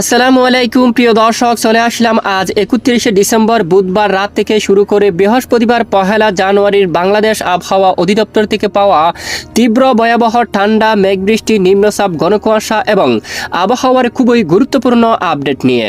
আসসালামু আলাইকুম, প্রিয় দর্শক, চলে আসলাম আজ একত্রিশে ডিসেম্বর, বুধবার রাত থেকে শুরু করে বৃহস্পতিবার পহেলা জানুয়ারির বাংলাদেশ আবহাওয়া অধিদপ্তর থেকে পাওয়া তীব্র ভয়াবহ ঠান্ডা, মেঘবৃষ্টি, নিম্নচাপ, ঘনকুয়াশা এবং আবহাওয়ার খুবই গুরুত্বপূর্ণ আপডেট নিয়ে।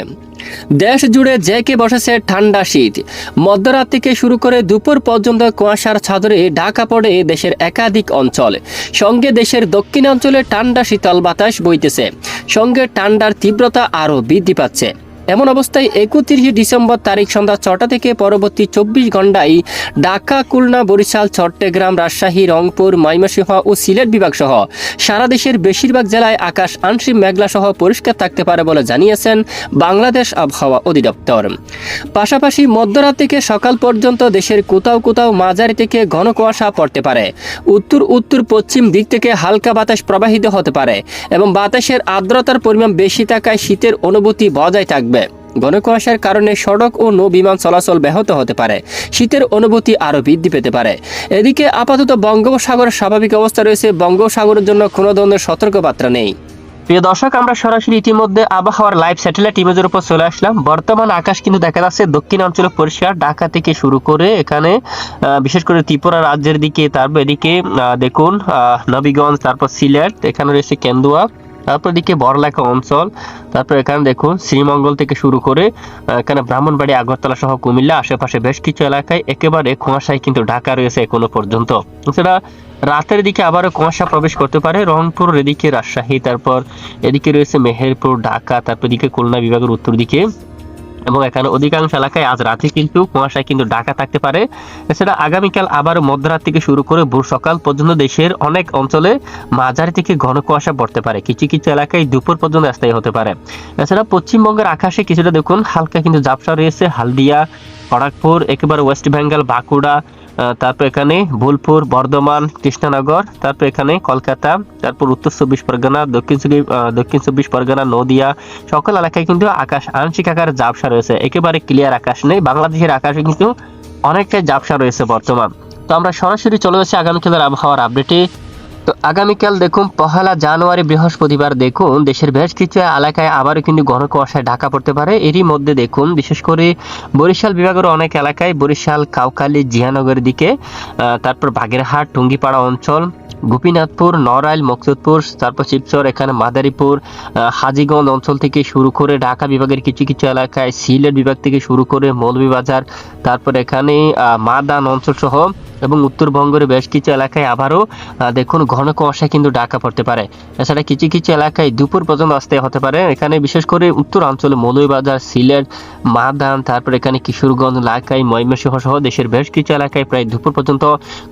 দেশ জুড়ে জেকে বসেছে ঠান্ডা শীত। মধ্যরাত থেকে শুরু করে দুপুর পর্যন্ত কুয়াশার ছাদরে ঢাকা পড়ে দেশের একাধিক অঞ্চল। সঙ্গে দেশের দক্ষিণাঞ্চলে ঠান্ডা শীতল বাতাস বইতেছে। সঙ্গে ঠান্ডার তীব্রতা আরও বৃদ্ধি পাচ্ছে। এমন অবস্থায় একত্রিশে ডিসেম্বর তারিখ সন্ধ্যা ছটা থেকে পরবর্তী চব্বিশ ঘন্টায় ঢাকা, খুলনা, বরিশাল, চট্টগ্রাম, রাজশাহী, রংপুর, ময়মনসিংহ ও সিলেট বিভাগ সহ সারা দেশের বেশিরভাগ জেলায় আকাশ আংশিক মেঘলা সহ পরিষ্কার থাকতে পারে বলে জানিয়েছেন বাংলাদেশ আবহাওয়া অধিদপ্তর। পাশাপাশি মধ্যরাত থেকে সকাল পর্যন্ত দেশের কোথাও কোথাও মাঝারি থেকে ঘন কুয়াশা পড়তে পারে। উত্তর উত্তর, পশ্চিম দিক থেকে হালকা বাতাস প্রবাহিত হতে পারে এবং বাতাসের আর্দ্রতার পরিমাণ বেশি থাকায় শীতের অনুভূতি বজায় থাকবে। ঘন কুয়াশার কারণে সড়ক ও নৌ বিমান চলাচল ব্যাহত হতে পারে। শীতের অনুভূতি আরও বৃদ্ধি পেতে পারে। এদিকে আপাতত বঙ্গোপসাগরের স্বাভাবিক অবস্থা রয়েছে। বঙ্গোপসাগরের জন্য কোনো ধরনের সতর্কবার্তা নেই। প্রিয় দর্শক, আমরা সরাসরি ইতিমধ্যে আবহাওয়ার লাইভ স্যাটেলাইট ইমেজের উপর চলে আসলাম। বর্তমান আকাশ কিন্তু দেখা যাচ্ছে দক্ষিণ অঞ্চলে পরিষ্কার। ঢাকা থেকে শুরু করে এখানে বিশেষ করে ত্রিপুরা রাজ্যের দিকে, তারপর এদিকে দেখুন নবীগঞ্জ, তারপর সিলেট, এখানে রয়েছে কেন্দুয়া। তারপর এদিকে বড়লেখা অঞ্চল, তারপর এখানে দেখুন শ্রীমঙ্গল থেকে শুরু করে এখানে ব্রাহ্মণবাড়ি, আগরতলা সহ কুমিল্লা, আশেপাশে বেশ কিছু এলাকায় একেবারে কুয়াশায় কিন্তু ঢাকা রয়েছে এখনও পর্যন্ত। এছাড়া রাতের দিকে আবারও কুয়াশা প্রবেশ করতে পারে, রংপুর এদিকে রাজশাহী, তারপর এদিকে রয়েছে মেহেরপুর, ঢাকা, তারপর এদিকে খুলনা বিভাগের উত্তর দিকে এবং এখানে অধিকাংশ এলাকায় আজ রাতে কিন্তু কুয়াশায় কিন্তু ঢাকা থাকতে পারে। এছাড়া আগামীকাল আবার মধ্যরাত থেকে শুরু করে ভোর সকাল পর্যন্ত দেশের অনেক অঞ্চলে মাঝারি থেকে ঘন কুয়াশা পড়তে পারে। কিছু কিছু এলাকায় দুপুর পর্যন্ত স্থায়ী হতে পারে। এছাড়া পশ্চিমবঙ্গের আকাশে কিছুটা দেখুন, হালকা কিন্তু ঝাপসা রয়েছে। হালদিয়া, খড়গপুর, একেবারে ওয়েস্ট বেঙ্গল, বাঁকুড়া তারপর এখানে বোলপুর, বর্ধমান, কৃষ্ণনগর, তারপর এখানে কলকাতা, তারপর উত্তর চব্বিশ পরগনা, দক্ষিণ চব্বিশ দক্ষিণ চব্বিশ পরগনা, নদিয়া, সকল এলাকায় কিন্তু আকাশ, আংশিক আকার ঝাপসা রয়েছে। একেবারে ক্লিয়ার আকাশ নেই। বাংলাদেশের আকাশে কিন্তু অনেকটাই ঝাপসা রয়েছে বর্তমান। তো আমরা সরাসরি চলে যাচ্ছি আগামীকালের আবহাওয়ার আপডেটে তো আগামীকাল দেখুন, পহেলা জানুয়ারি, বৃহস্পতিবার দেখুন, দেশের বেশ কিছু এলাকায় আবারও কিন্তু ঘন কুয়াশায় ঢাকা পড়তে পারে। এরই মধ্যে দেখুন, বিশেষ করে বরিশাল বিভাগের অনেক এলাকায় বরিশাল কাউকালী জিয়ানগরের দিকে তারপর বাগেরহাট, টুঙ্গিপাড়া অঞ্চল, গোপীনাথপুর, নড়াইল, মকসুদপুর, তারপর শিবচর এখানে মাদারীপুর হাজিগঞ্জ অঞ্চল থেকে শুরু করে ঢাকা বিভাগের কিছু কিছু এলাকায় সিলেট বিভাগ থেকে শুরু করে মৌলভীবাজার, তারপর এখানে মাদান অঞ্চল সহ এবং উত্তরবঙ্গের বেশ কিছু এলাকায় আবারও দেখুন ঘন কুয়াশা কিন্তু ঢাকা পড়তে পারে। এছাড়া কিছু কিছু এলাকায় দুপুর পর্যন্ত আসতে হতে পারে। এখানে বিশেষ করে উত্তর অঞ্চলে মৌলভীবাজার সিলেট মাদান তারপর এখানে কিশোরগঞ্জ লাকাই ময়মনসিংহ সহ দেশের বেশ কিছু এলাকায় প্রায় দুপুর পর্যন্ত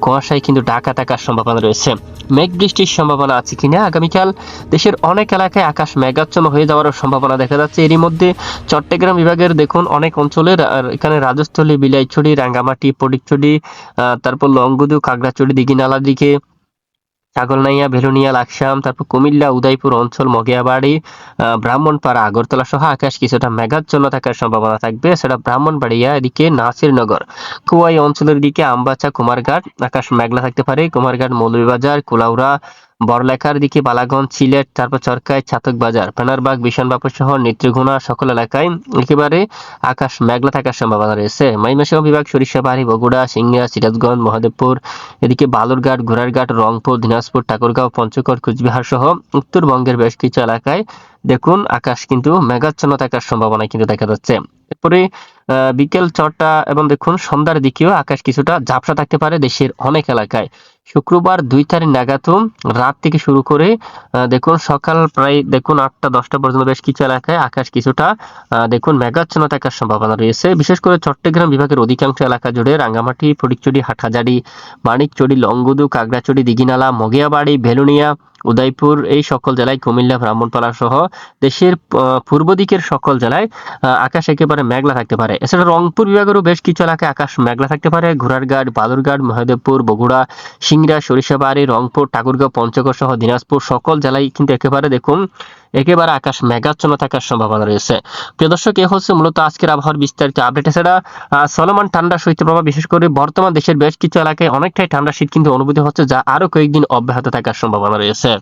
কুয়াশায় কিন্তু ঢাকা থাকার সম্ভাবনা রয়েছে। মেঘ বৃষ্টির সম্ভাবনা আছে কিনা? আগামীকাল দেশের অনেক এলাকায় আকাশ মেঘাচ্ছন্ন হয়ে যাওয়ার সম্ভাবনা দেখা যাচ্ছে। এরই মধ্যে চট্টগ্রাম বিভাগের দেখুন অনেক অঞ্চলের এখানে রাজস্থলী বিলাইছড়ি রাঙ্গামাটি পটিকছড়ি আহ, তারপর লংগুদু, খাগড়াছড়ি, দিঘিনালা দিকে ছাগলনাইয়া, ভেলুনিয়া, লাকসাম, তারপর কুমিল্লা, উদয়পুর অঞ্চল, মগিয়াবাড়ি ব্রাহ্মণপাড়া, আগরতলা সহ আকাশ কিছুটা মেঘাচ্ছন্ন থাকার সম্ভাবনা থাকবে। সেটা ব্রাহ্মণবাড়িয়া, এদিকে নাসিরনগর। কুয়াই অঞ্চলের দিকে আমবাচা, কুমারঘাট, আকাশ মেঘলা থাকতে পারে। কুমারঘাট, মৌলভীবাজার, কুলাউড়া বড়লেখার দিকে বালাগঞ্জ, সিলেট, তারপর চরকায়, ছাতক বাজার পেনারবাগ বিশনবাপুর সহ নেত্রীগুনা সকল এলাকায় একেবারে আকাশ মেঘলা থাকার সম্ভাবনা রয়েছে। মাইমাসহ বিভাগ সরিষাবাড়ি বগুড়া সিংড়া সিরাজগঞ্জ, মহাদেবপুর, এদিকে বালুরঘাট, ঘোড়ারঘাট, রংপুর, দিনাজপুর, ঠাকুরগাঁও পঞ্চগড় কুচবিহার সহ উত্তরবঙ্গের বেশ কিছু এলাকায় দেখুন আকাশ কিন্তু মেঘাচ্ছন্ন থাকার সম্ভাবনা কিন্তু দেখা যাচ্ছে। এরপরে বিকেল ছটা এবং দেখুন সন্ধ্যার দিকেও আকাশ কিছুটা ঝাপসা থাকতে পারে দেশের অনেক এলাকায়। শুক্রবার দুই তারিখ নাগাদ রাত থেকে শুরু করে দেখুন সকাল প্রায়, দেখুন আটটা, দশটা পর্যন্ত বেশ কিছু এলাকায় আকাশ কিছুটা দেখুন মেঘাচ্ছন্ন থাকার সম্ভাবনা রয়েছে। বিশেষ করে চট্টগ্রাম বিভাগের অধিকাংশ এলাকা জুড়ে রাঙ্গামাটি ফটিকচুরি হাটহাজারি মানিকচুরি লংগুদু, কাগড়াচড়ি, দিঘিনালা, মগিয়াবাড়ি, ভেলুনিয়া উদয়পুর এই সকল জেলায় কুমিল্লা ব্রাহ্মণপাড়া সহ দেশের পূর্ব দিকের সকল জেলায় আকাশ একেবারে মেঘলা থাকতে পারে। এছাড়া রংপুর বিভাগেরও বেশ কিছু এলাকায় আকাশ মেঘলা থাকতে পারে। ঘোড়ারঘাট বালুরঘাট মহাদেবপুর বগুড়া সিংড়া সরিষাবাড়ি রংপুর ঠাকুরগাঁও পঞ্চগড় সহ দিনাজপুর সকল জেলায় কিন্তু একেবারে দেখুন একেবারে আকাশ মেঘাচ্ছন্ন থাকার সম্ভাবনা রয়েছে। প্রিয় দর্শক এ হচ্ছে মূলত আজকের আবহাওয়ার বিস্তারিত আপডেট। এছাড়া আহ, চলমান ঠান্ডা শৈত্যপ্রবাহ বিশেষ করে বর্তমান দেশের বেশ কিছু এলাকায় অনেকটাই ঠান্ডা শীত কিন্তু অনুভূতি হচ্ছে যা আরও কয়েকদিন অব্যাহত থাকার সম্ভাবনা রয়েছে।